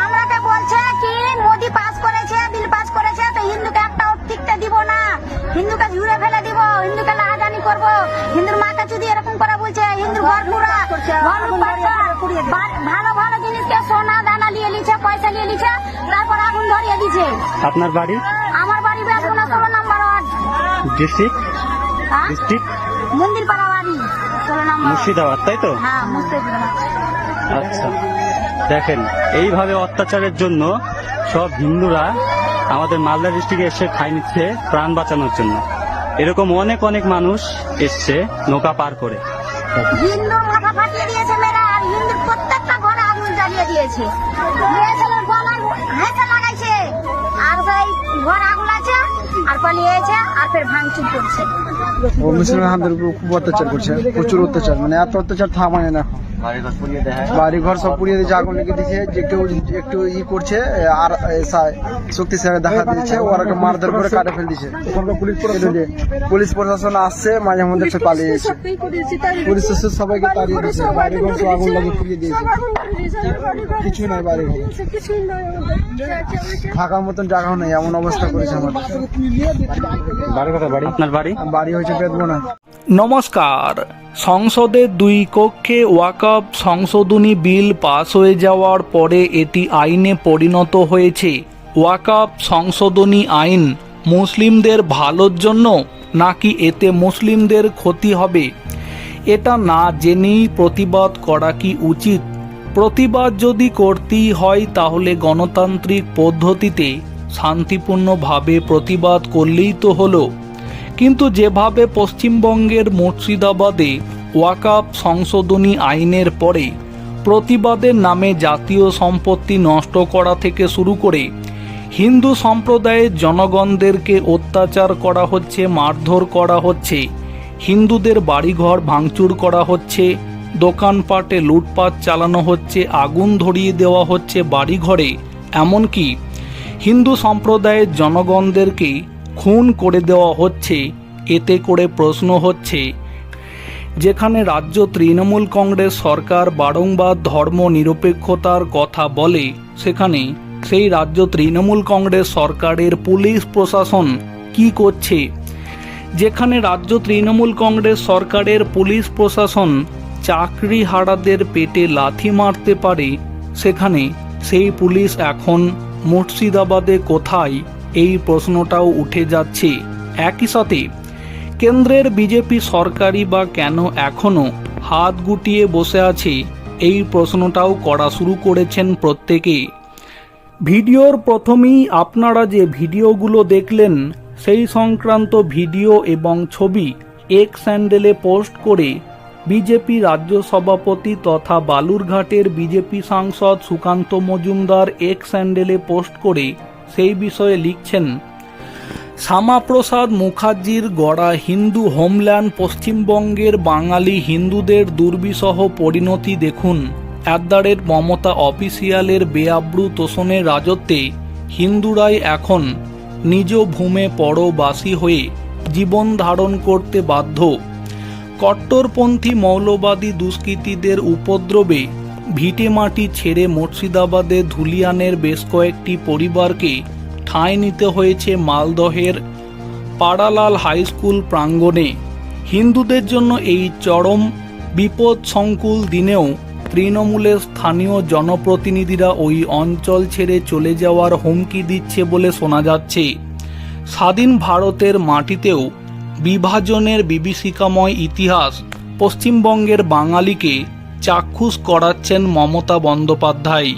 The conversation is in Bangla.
আমরাকে বলছে কি মোদি পাস করেছে বিল পাস করেছে তো হিন্দুকে একটা টিকতে দিব না। হিন্দুকে ঝুড়ে ফেলে দিব হিন্দুকে লাহাজানি করব। হিন্দুর মাকে যদি এরকম করে বলছে হিন্দুর ঘর ঘর ভালো ভালো জিনিসকে সোনা দানা নিয়ে নিচ্ছে পয়সা নিয়ে নিচ্ছে তারপর আগুন ধরিয়ে দিছে। আপনার বাড়ি? আমার বাড়ি ষোলো নাম্বার ওয়ার্ড। ডিস্ট্রিক্ট? হ্যাঁ? ডিস্ট্রিক্ট? মন্দির পাড়া বাড়ি ষোলো নাম্বার মুর্শিদাবাদ তাই তো? হ্যাঁ মুর্শিদাবাদ। আচ্ছা। দেখেন, এইভাবে অত্যাচারের জন্য সব হিন্দুরা আমাদের মালদা ডিস্ট্রিক্টে এসে ঠাই নিচ্ছে প্রাণ বাঁচানোর জন্য। এরকম অনেক অনেক মানুষ এসছে নৌকা পার করে। দিয়েছে আর পালিয়েছে আর ফের ভাঙচুর করছে। ও মুসলিম উপর খুব অত্যাচার করছে প্রচুর অত্যাচার মানে এত অত্যাচার থামায় না এখন। বাড়ি ঘর সব পুড়িয়ে দিয়েছে আগুন লেগে দিয়েছে যে কেউ একটু ই করছে আর সা- দেখা দিয়েছে ওরা মারধর করে কাটে ফেল দিয়েছে। পুলিশ প্রশাসন? আসছে মাঝে মধ্যে সে পালিয়ে পুলিশ সবাইকে তাড়িয়ে দিয়েছে বাড়ি ঘর সব আগুন লাগিয়ে পুড়িয়ে দিয়েছে। কিছু নাই বাড়ি ঘর থাকার মতন জায়গাও নেই এমন অবস্থা করেছে আমার আপনার বাড়ি? বাড়ি হয়েছে বেদবনা নমস্কার। সংসদের দুই কক্ষে ওয়াকফ সংশোধনী বিল পাস হয়ে যাওয়ার পরে এটি আইনে পরিণত হয়েছে। ওয়াকফ সংশোধনী আইন মুসলিমদের ভালোর জন্য নাকি এতে মুসলিমদের ক্ষতি হবে? এটা না জেনেই প্রতিবাদ করা কি উচিত? প্রতিবাদ যদি করতেই হয় তাহলে গণতান্ত্রিক পদ্ধতিতে শান্তিপূর্ণভাবে প্রতিবাদ করলেই তো হলো। কিন্তু যেভাবে পশ্চিমবঙ্গের মুর্শিদাবাদে ওয়াকাপ সংশোধনী আইনের পরে প্রতিবাদের নামে জাতীয় সম্পত্তি নষ্ট করা থেকে শুরু করে হিন্দু সম্প্রদায়ের জনগণদেরকে অত্যাচার করা হচ্ছে, মারধর করা হচ্ছে, হিন্দুদের বাড়িঘর ভাঙচুর করা হচ্ছে, দোকানপাটে লুটপাট চালানো হচ্ছে, আগুন ধরিয়ে দেওয়া হচ্ছে বাড়িঘরে, এমনকি হিন্দু সম্প্রদায়ের জনগণদেরকে খুন করে দেওয়া হচ্ছে, এতে করে প্রশ্ন হচ্ছে, যেখানে রাজ্য তৃণমূল কংগ্রেস সরকার বারংবার ধর্ম নিরপেক্ষতার কথা বলে, সেখানে সেই রাজ্য তৃণমূল কংগ্রেস সরকারের পুলিশ প্রশাসন কি করছে? যেখানে রাজ্য তৃণমূল কংগ্রেস সরকারের পুলিশ প্রশাসন চাকরি হারাদের পেটে লাথি মারতে পারে, সেখানে সেই পুলিশ এখন মুর্শিদাবাদে কোথায়? এই প্রশ্নটাও উঠে যাচ্ছে। একই সাথে, কেন্দ্রের বিজেপি সরকারি বা কেন এখনও হাত গুটিয়ে বসে আছে? এই প্রশ্নটাও করা শুরু করেছেন প্রত্যেকে। ভিডিওর প্রথমেই আপনারা যে ভিডিওগুলো দেখলেন, সেই সংক্রান্ত ভিডিও এবং ছবি এক স্যান্ডেলে পোস্ট করে বিজেপি রাজ্য সভাপতি তথা বালুরঘাটের বিজেপি সাংসদ সুকান্ত মজুমদার এক স্যান্ডেলে পোস্ট করে সেই বিষয়ে লিখছেন, শ্যামাপ্রসাদ মুখার্জির গড়া হিন্দু হোমল্যান্ড পশ্চিমবঙ্গের বাঙালি হিন্দুদের দুর্বিসহ পরিণতি দেখুন। অ্যাট মমতা অফিসিয়ালের বেআব্রু তোষণের রাজত্বে হিন্দুরাই এখন নিজ ভূমে পরবাসী হয়ে জীবন ধারণ করতে বাধ্য। কট্টরপন্থী মৌলবাদী দুষ্কৃতীদের উপদ্রবে ভিটেমাটি ছেড়ে মুর্শিদাবাদে ধুলিয়ানের বেশ কয়েকটি পরিবারকে ঠাঁই নিতে হয়েছে মালদহের পাড়ালাল হাই স্কুল প্রাঙ্গণে। হিন্দুদের জন্য এই চরম বিপদ সংকুল দিনেও তৃণমূলের স্থানীয় জনপ্রতিনিধিরা ওই অঞ্চল ছেড়ে চলে যাওয়ার হুমকি দিচ্ছে বলে শোনা যাচ্ছে। স্বাধীন ভারতের মাটিতেও বিভাজনের বিভীষিকাময় ইতিহাস পশ্চিমবঙ্গের বাঙালিকে চাক্ষুষ করাচ্ছেন মমতা বন্দ্যোপাধ্যায়।